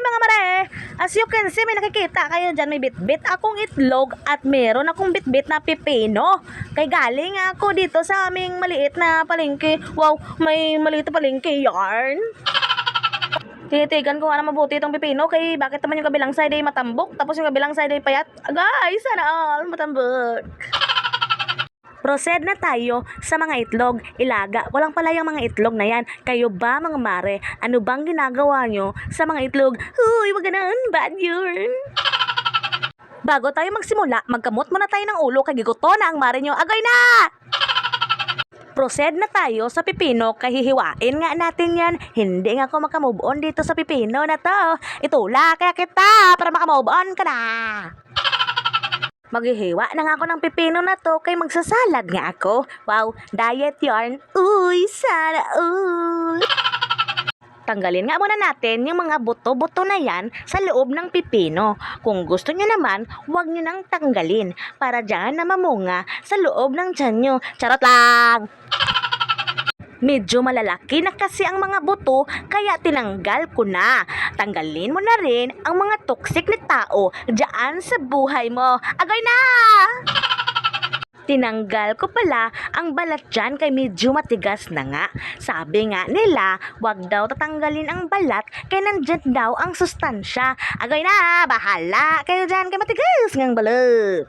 mga mare! As you can see, may nakikita kayo dyan. May bit-bit akong itlog at meron akong bit-bit na pipino. Kay galing ako dito sa aming maliit na palengke. Wow, may maliit na palengke yarn. Tinitigan ko nga na mabuti itong pipino kay bakit naman yung kabilang side ay matambok tapos yung kabilang side ay payat. Agay, sana all matambok. Proceed na tayo sa mga itlog. Ilaga. Walang pala yung mga itlog na yan. Kayo ba mga mare? Ano bang ginagawa nyo sa mga itlog? Huy, wag ganun. Bad yun. Bago tayo magsimula, magkamot muna tayo ng ulo kay giguto na ang mare nyo. Agay na! Proceed na tayo sa pipino kay hihiwain nga natin yan. Hindi nga ako makamove on dito sa pipino na to. Itula kaya kita para makamove on ka na. Maghihiwa na nga ako ng pipino na to kay magsasalad nga ako. Wow, diet yarn. Uy, sana all. Tanggalin nga muna natin yung mga buto-buto na yan sa loob ng pipino. Kung gusto nyo naman, huwag nyo nang tanggalin para dyan na mamunga sa loob ng tiyan nyo. Charot lang! Medyo malalaki na kasi ang mga buto kaya tinanggal ko na. Tanggalin mo na rin ang mga toxic na tao dyan sa buhay mo. Agay na! Tinanggal ko pala ang balat dyan kay medyo matigas na nga. Sabi nga nila, wag daw tatanggalin ang balat kay nandyan daw ang sustansya. Agay na, bahala kayo dyan kay matigas ngang balat.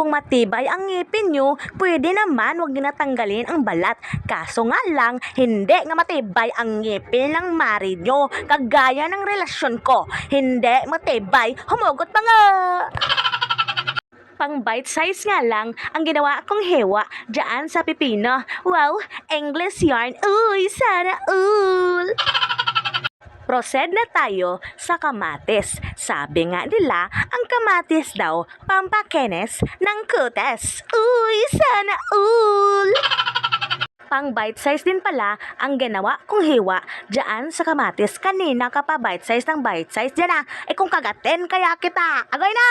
Kung matibay ang ngipin nyo, pwede naman wag nyo natanggalin ang balat. Kaso nga lang, hindi nga matibay ang ngipin ng mari nyo. Kagaya ng relasyon ko, hindi matibay, humugot pa nga! Pang bite size nga lang ang ginawa kong hewa dyan sa pipino. Wow, English yarn. Uy, sana all! Proceed na tayo sa kamatis. Sabi nga nila, ang kamatis daw, pampakenes ng kutes. Uy, sana all! Pang bite size din pala ang ginawa kong hiwa dyan sa kamatis. Kanina ka pa bite size ng bite size dyan ah. Eh kung kagatin kaya kita. Agay na!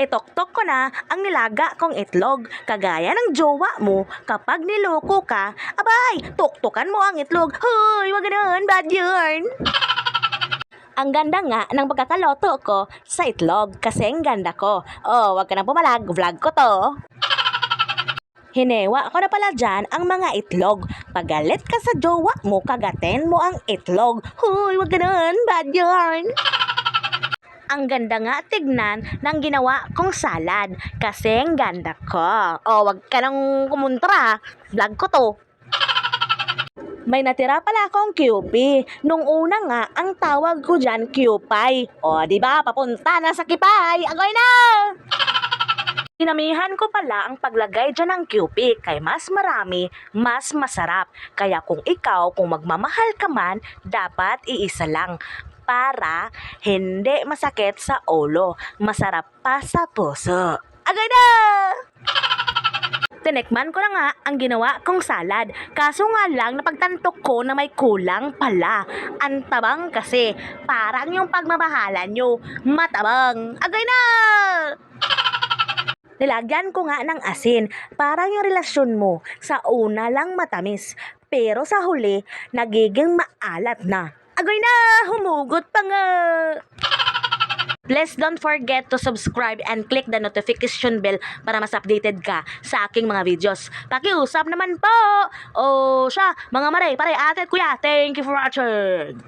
Itoktok ko na ang nilaga kong itlog. Kagaya ng jowa mo, kapag niloko ka, abay, tuktukan mo ang itlog. Hoy, wag ganun, bad yun. Ang ganda nga ng pagkakaloto ko sa itlog kasi ang ganda ko. Oh, wag ka na pumalag, vlog ko to. Hinewa ko na pala dyan ang mga itlog. Pagalit ka sa jowa mo, kagatin mo ang itlog. Hoy, wag ganun, bad yarn. Ang ganda nga tignan ng ginawa kong salad kasi ang ganda ko. O, wag ka nang kumuntra. Vlog ko to. May natira pala akong QP. Nung una nga, ang tawag ko dyan, Qpay. O, di ba? Papunta na sa Kipay. Agoy na! Dinamihan ko pala ang paglagay dyan ng QP kay mas marami, mas masarap. Kaya kung ikaw, kung magmamahal ka man, dapat iisa lang para hindi masakit sa ulo, masarap pa sa puso. Agay na! Tinikman ko na nga ang ginawa kong salad. Kaso nga lang, napagtantok ko na may kulang pala. Ang tabang kasi, parang yung pagmamahalan nyo, matabang. Agay na! Nilagyan ko nga ng asin. Parang yung relasyon mo, sa una lang matamis. Pero sa huli, nagiging maalat na. Agoy na! Humugot pa nga! Please don't forget to subscribe and click the notification bell para mas updated ka sa aking mga videos. Pakiusap naman po! O siya, mga maray, pare, ate, at kuya, thank you for watching!